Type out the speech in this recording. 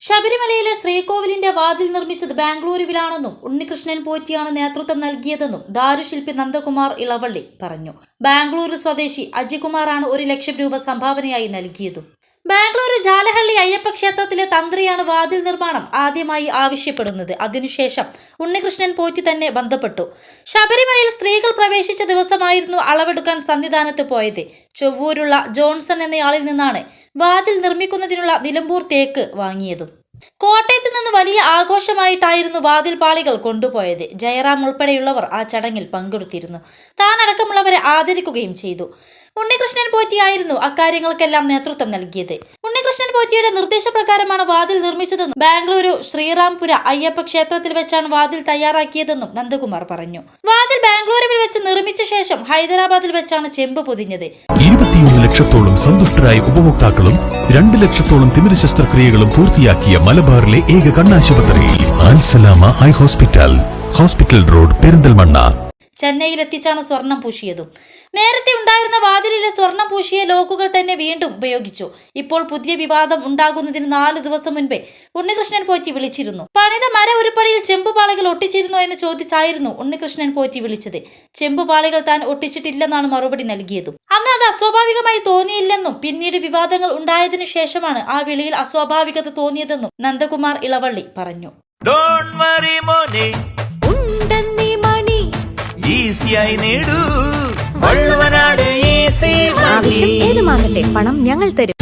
ശബരിമലയിലെ ശ്രീകോവിലിന്റെ വാതിൽ നിർമ്മിച്ചത് ബാംഗ്ലൂരുവിലാണെന്നും ഉണ്ണികൃഷ്ണൻ പോറ്റിയാണ് നേതൃത്വം നൽകിയതെന്നും ദാരുശില്പി നന്ദകുമാർ ഇളവള്ളി പറഞ്ഞു. ബാംഗ്ലൂരു സ്വദേശി അജികുമാറാണ് ഒരു ലക്ഷം രൂപ സംഭാവനയായി നൽകിയതും. ബാംഗ്ലൂരു ജാലഹള്ളി അയ്യപ്പ ക്ഷേത്രത്തിലെ തന്ത്രിയാണ് വാതിൽ നിർമ്മാണം ആദ്യമായി ആവശ്യപ്പെടുന്നത്. അതിനുശേഷം ഉണ്ണികൃഷ്ണൻ പോറ്റി തന്നെ ബന്ധപ്പെട്ടു. ശബരിമലയിൽ സ്ത്രീകൾ പ്രവേശിച്ച ദിവസമായിരുന്നു അളവെടുക്കാൻ സന്നിധാനത്ത് പോയത്. ചൊവ്വൂരുള്ള ജോൺസൺ എന്നയാളിൽ നിന്നാണ് വാതിൽ നിർമ്മിക്കുന്നതിനുള്ള നിലമ്പൂർ തേക്ക് വാങ്ങിയതും. കോട്ടയത്ത് വലിയ ആഘോഷമായിട്ടായിരുന്നു വാതിൽ പാളികൾ കൊണ്ടുപോയത്. ജയറാം ഉൾപ്പെടെയുള്ളവർ ആ ചടങ്ങിൽ പങ്കെടുത്തിരുന്നു. താനടക്കമുള്ളവരെ ആദരിക്കുകയും ചെയ്തു. ഉണ്ണികൃഷ്ണൻ പോറ്റിയായിരുന്നു അക്കാര്യങ്ങൾക്കെല്ലാം നേതൃത്വം നൽകിയത്. ഉണ്ണികൃഷ്ണൻ പോറ്റിയുടെ നിർദ്ദേശപ്രകാരമാണ് വാതിൽ നിർമ്മിച്ചതെന്നും ബാംഗ്ലൂരു ശ്രീറാംപുര അയ്യപ്പ ക്ഷേത്രത്തിൽ വെച്ചാണ് വാതിൽ തയ്യാറാക്കിയതെന്നും നന്ദകുമാർ പറഞ്ഞു. വാതിൽ ബാംഗ്ലൂരുവിൽ വെച്ച് നിർമ്മിച്ച ശേഷം ഹൈദരാബാദിൽ വെച്ചാണ് ചെമ്പ് പൊതിഞ്ഞത്. ഇരുപത്തിയൊന്ന് ലക്ഷത്തോളം സന്തുഷ്ടരായ ഉപഭോക്താക്കളും രണ്ട് ലക്ഷത്തോളം തിമിര ശസ്ത്രക്രിയകളും പൂർത്തിയാക്കിയ മലബാറിലെ ഏക കണ്ണാശുപത്രി ആൻസലാമ eye hospital hospital road Perinthalmanna. ചെന്നൈയിലെത്തിച്ചാണ് സ്വർണം പൂശിയതും. നേരത്തെ ഉണ്ടായിരുന്ന വാതിലിലെ സ്വർണം പൂശിയ ലോക്കുകൾ തന്നെ വീണ്ടും ഉപയോഗിച്ചു. ഇപ്പോൾ പുതിയ വിവാദം ഉണ്ടാകുന്നതിന് നാല് ദിവസം മുൻപേ ഉണ്ണികൃഷ്ണൻ പോറ്റി വിളിച്ചിരുന്നു. പണിത മര ഉരുപ്പടിയിൽ ചെമ്പുപാളികൾ ഒട്ടിച്ചിരുന്നു എന്ന് ചോദിച്ചായിരുന്നു ഉണ്ണികൃഷ്ണൻ പോറ്റി വിളിച്ചത്. ചെമ്പുപാളികൾ താൻ ഒട്ടിച്ചിട്ടില്ലെന്നാണ് മറുപടി നൽകിയതും. അന്ന് അത് അസ്വാഭാവികമായി തോന്നിയില്ലെന്നും പിന്നീട് വിവാദങ്ങൾ ഉണ്ടായതിനു ശേഷമാണ് ആ വിളിയിൽ അസ്വാഭാവികത തോന്നിയതെന്നും നന്ദകുമാർ ഇളവള്ളി പറഞ്ഞു. ഡോൺ വറി മോനെ. ഉണ്ടെന്നീ മണി. ഈസിയായി നേടൂ. വള്ളുവനാട് ആവശ്യം ഏതുമാകട്ടെ പണം ഞങ്ങൾ തരും.